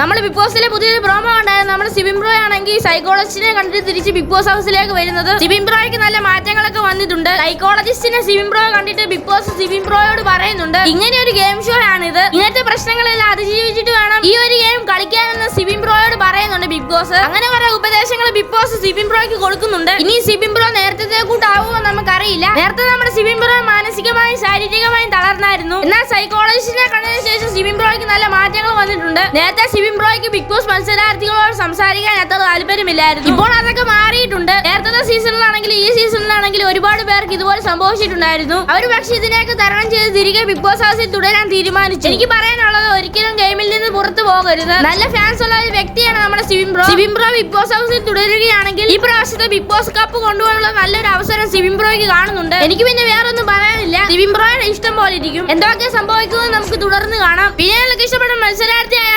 നമ്മൾ ബിഗ് ബോസിലെ പുതിയൊരു പ്രോമോ ഉണ്ടായിരുന്നു നമ്മൾ സിബിൻ ബ്രോ ആണെങ്കിൽ സൈക്കോളജിസ്റ്റിനെ കണ്ടിട്ട് തിരിച്ച് ബിഗ് ബോസ് ഹൗസിലേക്ക് വരുന്നത്. സിബിൻ ബ്രോയ്ക്ക് നല്ല മാറ്റങ്ങളൊക്കെ വന്നിട്ടുണ്ട്. സൈക്കോളജിസ്റ്റിനെ സിബിൻ ബ്രോ കണ്ടിട്ട് ബിഗ് ബോസ് സിബിൻ ബ്രോയോട് പറയുന്നുണ്ട്. ഇങ്ങനെ ഒരു ഗെയിം ഷോ ആണിത്. ഇങ്ങനത്തെ പ്രശ്നങ്ങളെല്ലാം അതിജീവിച്ചിട്ട് വേണം ഈ ഒരു ഗെയിം കളിക്കാനെന്ന് സിബിൻ ബ്രോയോട് പറയുന്നുണ്ട് ബിഗ് ബോസ് അങ്ങനെ കുറെ ഉപദേശങ്ങൾ ബിഗ് ബോസ് സിബിൻ ബ്രോയ്ക്ക് കൊടുക്കുന്നുണ്ട്. ഇനി സിബിൻ ബ്രോ നേരത്തെ നമുക്കറിയില്ല നേരത്തെ നമ്മുടെ സിബിൻ ബ്രോ മാനസികമായും ശാരീരികമായും തളർന്നായിരുന്നു. എന്നാൽ സൈക്കോളജിസ്റ്റിനെ കണ്ടതിന് ശേഷം സിബിൻ ബ്രോയ്ക്ക് നല്ല മാറ്റങ്ങൾ വന്നിട്ടുണ്ട്. നേരത്തെ സിബിൻ ബ്രോയ്ക്ക് ബിഗ് ബോസ് മത്സരാർത്ഥികളോട് സംസാരിക്കാൻ അത്ര താല്പര്യമില്ലായിരുന്നു. ഇപ്പോൾ അതൊക്കെ മാറിയിട്ടുണ്ട്. നേരത്തെ സീസണിലാണെങ്കിലും ഈ സീസണിലാണെങ്കിലും ഒരുപാട് പേർക്ക് ഇതുപോലെ സംഭവിച്ചിട്ടുണ്ടായിരുന്നു. അവർ പക്ഷേ ഇതിനെയൊക്കെ തരണം ചെയ്ത് തിരികെ ബിഗ് ബോസ് ഹൗസിൽ തുടരാൻ തീരുമാനിച്ചു. എനിക്ക് പറയാനുള്ളത് ഒരിക്കലും ഗെയിമിൽ നിന്ന് പുറത്തു പോകരുത്. നല്ല ഫാൻസ് ഉള്ള ഒരു വ്യക്തിയാണ് നമ്മുടെ Sibin bro. Sibin bro Bigg Boss ഹൗസിൽ തുടരുകയാണെങ്കിൽ ഈ പ്രാവശ്യത്തെ ബിഗ് ബോസ് കപ്പ് കൊണ്ടുപോകാനുള്ള നല്ലൊരു അവസരം സിവിം ബ്രോയ്ക്ക് കാണുന്നുണ്ട്. എനിക്ക് പിന്നെ വേറെ ഒന്നും പറയാനില്ല. സിവിം ബ്രോയുടെ ഇഷ്ടം പോലെ ഇരിക്കും. എന്തൊക്കെ സംഭവിക്കുമെന്ന് നമുക്ക് തുടർന്ന് കാണാം. പിന്നെ നിങ്ങൾക്ക് ഇഷ്ടപ്പെട്ട മത്സരാർത്ഥി ആയാണെന്ന് കമന്റ് ചെയ്യുക